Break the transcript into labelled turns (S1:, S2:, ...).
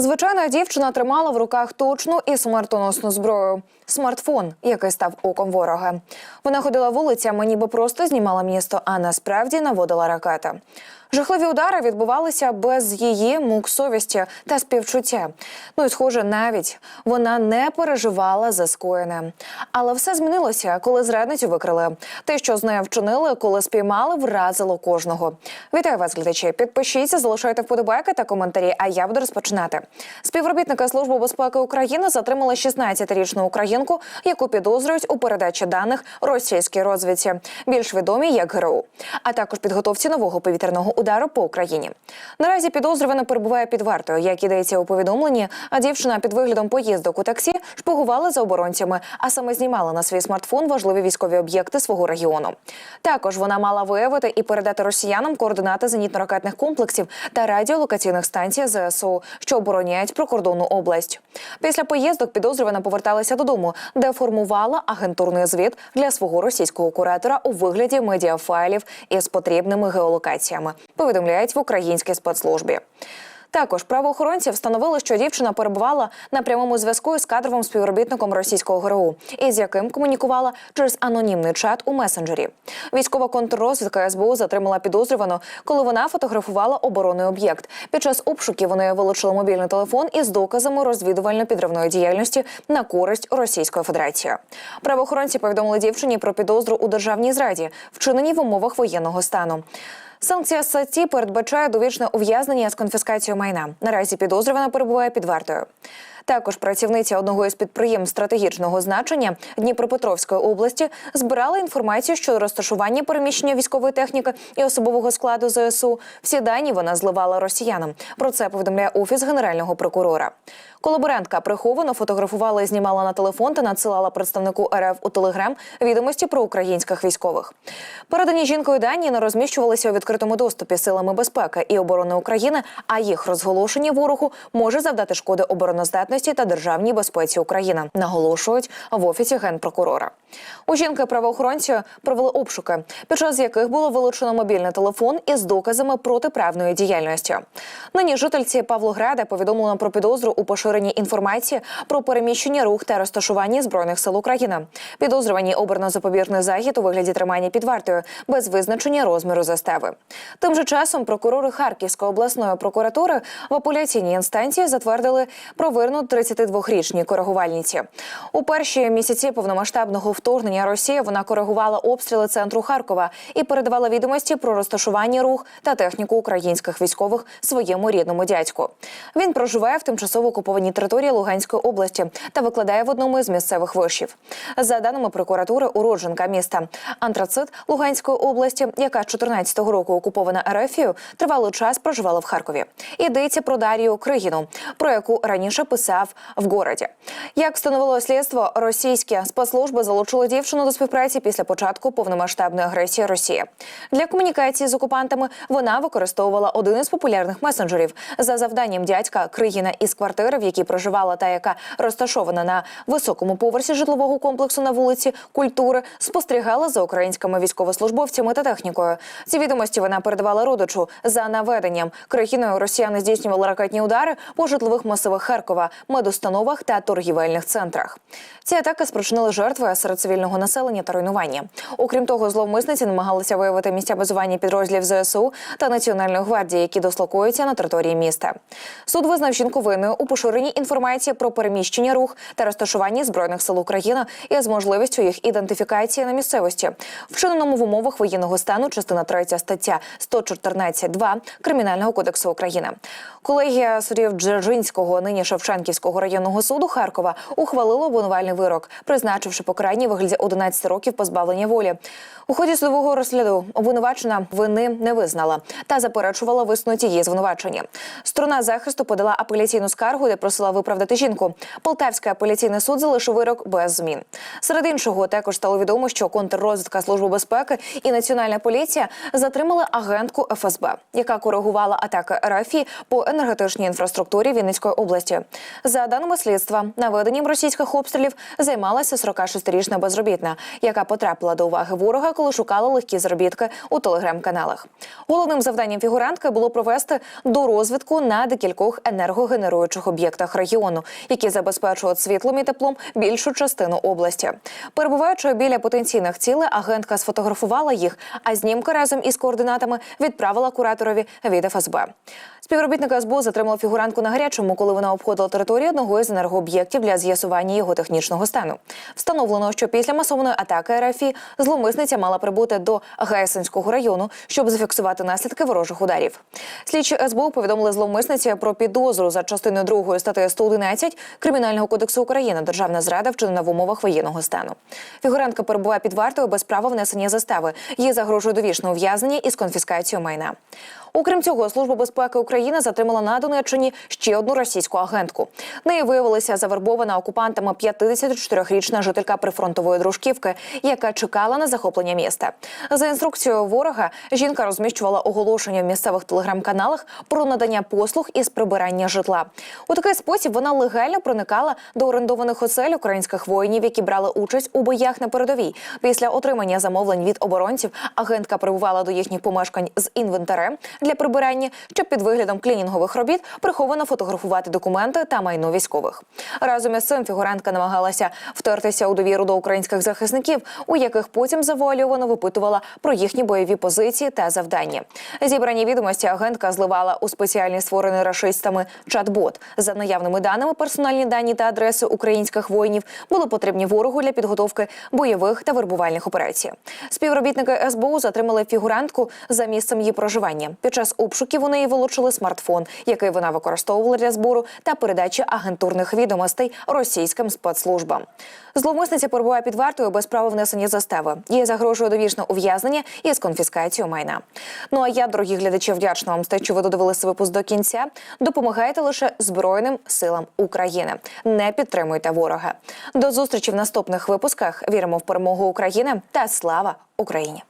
S1: Звичайна дівчина тримала в руках точну і смертоносну зброю смартфон, який став оком ворога. Вона ходила вулицями, ніби просто знімала місто, а насправді наводила ракети. Жахливі удари відбувалися без її мук совісті та співчуття. Ну і схоже, навіть вона не переживала за скоєне. Але все змінилося, коли зрадницю викрили. Те, що з нею вчинили, коли спіймали, вразило кожного. Вітаю вас, глядачі. Підпишіться, залишайте вподобайки та коментарі. А я буду розпочинати. Співробітники служби безпеки України затримали 16-річну українку, яку підозрюють у передачі даних російській розвідці, більш відомій як ГРУ, а також підготовці нового повітряного удару по Україні. Наразі підозрювана перебуває під вартою. Як ідеться у повідомленні, а дівчина під виглядом поїздок у таксі шпигувала за оборонцями, а саме знімала на свій смартфон важливі військові об'єкти свого регіону. Також вона мала виявити і передати росіянам координати зенітно-ракетних комплексів та радіолокаційних станцій ЗСУ, що обороняють прикордонну область. Після поїздок підозрювана поверталася додому, де формувала агентурний звіт для свого російського куратора у вигляді медіафайлів із потрібними геолокаціями. Повідомляють в українській спецслужбі. Також правоохоронці встановили, що дівчина перебувала на прямому зв'язку із кадровим співробітником російського ГРУ, із яким комунікувала через анонімний чат у месенджері. Військова контррозвідка СБУ затримала підозрювану, коли вона фотографувала оборонний об'єкт. Під час обшуків вони вилучили мобільний телефон із доказами розвідувально-підривної діяльності на користь Російської Федерації. Правоохоронці повідомили дівчині про підозру у державній зраді, вчиненій в умовах воєнного стану. Санкція статті передбачає довічне ув'язнення з конфіскацією майна. Наразі підозрювана перебуває під вартою. Також працівниця одного із підприємств стратегічного значення Дніпропетровської області збирала інформацію щодо розташування переміщення військової техніки і особового складу ЗСУ. Всі дані вона зливала росіянам. Про це повідомляє офіс генерального прокурора. Колаборантка приховано фотографувала і знімала на телефон та надсилала представнику РФ у Телеграм відомості про українських військових. Передані жінкою дані не розміщувалися у відкритому доступі силами безпеки і оборони України, а їх розголошення ворогу може завдати шкоди обороноздатності та державній безпеці України. Наголошують в офісі генпрокурора. У жінки правоохоронці провели обшуки, під час яких було вилучено мобільний телефон із доказами протиправної діяльності. Нині жительці Павлограда повідомлено про підозру у поширенні інформації про переміщення рух та розташування збройних сил України. Підозрювані обрано запобіжний захід у вигляді тримання під вартою без визначення розміру застави. Тим же часом прокурори Харківської обласної прокуратури в апеляційній інстанції затвердили про вирну 32-річній коригувальниці. У перші місяці повномасштабного вторгнення Росії вона коригувала обстріли центру Харкова і передавала відомості про розташування рух та техніку українських військових своєму рідному дядьку. Він проживає в тимчасово окупованій території Луганської області та викладає в одному із місцевих вишів. За даними прокуратури, уродженка міста Антрацит Луганської області, яка з 14-го року окупована РФію, тривалий час проживала в Харкові. Йдеться про Дарію Кригіну, про яку раніше писав в городі. Як встановило слідство, російські спецслужби залучили дівчину до співпраці після початку повномасштабної агресії Росії. Для комунікації з окупантами вона використовувала один із популярних месенджерів за завданням дядька Кригіна із квартири, в якій проживала та яка розташована на високому поверсі житлового комплексу на вулиці культури, спостерігала за українськими військовослужбовцями та технікою. Ці відомості вона передавала родичу за наведенням. Кригіною росіяни здійснювали ракетні удари по житлових масивах Харкова, медустановах та торгівельних центрах. Ці атаки спричинили жертви серед цивільного населення та руйнування. Окрім того, зловмисниці намагалися виявити місця базування підрозділів ЗСУ та Національної гвардії, які дослокуються на території міста. Суд визнав жінку винною у поширенні інформації про переміщення рух та розташування збройних сил України із можливістю їх ідентифікації на місцевості, вчиненому в умовах воєнного стану, частина 3 стаття 114.2 Кримінального кодексу України. Колегія суддів Джержинського, нині Шевченківського районного суду Харкова ухвалила обвинувальний вирок, призначивши покарання у вигляді 11 років позбавлення волі. У ході судового розгляду обвинувачена вини не визнала та заперечувала висунуті її звинувачення. Сторона захисту подала апеляційну скаргу, де просила виправдати жінку. Полтавський апеляційний суд залишив вирок без змін. Серед іншого також стало відомо, що контррозвідка служби безпеки і національна поліція затримали агентку ФСБ, яка коригувала атаки РФ по енергетичній інфраструктурі Вінницької області. За даними слідства, наведенням російських обстрілів займалася 46-річна безробітна, яка потрапила до уваги ворога, коли шукала легкі заробітки у телеграм-каналах. Головним завданням фігурантки було провести до розвідку на декількох енергогенеруючих об'єктах регіону, які забезпечують світлом і теплом більшу частину області. Перебуваючи біля потенційних цілей, агентка сфотографувала їх, а знімки разом із координатами відправила кураторові від ФСБ. Співробітники СБУ затримали фігурантку на гарячому, коли вона обходила територію одного із енергооб'єктів для з'ясування його технічного стану. Встановлено, що після масованої атаки РФІ зловмисниця мала прибути до Гайсинського району, щоб зафіксувати наслідки ворожих ударів. Слідчі СБУ повідомили зловмисниці про підозру за частиною 2 статті 111 Кримінального кодексу України державна зрада вчинена в умовах воєнного стану. Фігурантка перебуває під вартою без права внесення застави. Їй загрожує довічне ув'язнення із конфіскацією майна. Окрім цього, служба безпеки України затримала на Донеччині ще одну російську агентку. Нею виявилася завербована окупантами 54-річна жителька прифронтової дружківки, яка чекала на захоплення міста. За інструкцією ворога жінка розміщувала оголошення в місцевих телеграм-каналах про надання послуг із прибирання житла. У такий спосіб вона легально проникала до орендованих осель українських воїнів, які брали участь у боях на передовій. Після отримання замовлень від оборонців агентка прибувала до їхніх помешкань з інвентарем для прибирання, щоб під виглядом клінінгових робіт приховано фотографувати документи та майно військових. Разом із цим фігурантка намагалася втертися у довіру до українських захисників, у яких потім завуальовано випитувала про їхні бойові позиції та завдання. Зібрані відомості агентка зливала у спеціальний створений рашистами чат-бот. За наявними даними, персональні дані та адреси українських воїнів були потрібні ворогу для підготовки бойових та вербувальних операцій. Співробітники СБУ затримали фігурантку за місцем її проживання. Під час обшуків у неї вилучили смартфон, який вона використовувала для збору та передачі агентурних відомостей російським спецслужбам. Зловмисниця перебуває під вартою без права внесення застави. Їй загрожує довічне ув'язнення із конфіскацією майна. Ну а я, дорогі глядачі, вдячна вам те, що ви додивилися випуск до кінця. Допомагайте лише Збройним силам України. Не підтримуйте ворога. До зустрічі в наступних випусках. Віримо в перемогу України та слава Україні!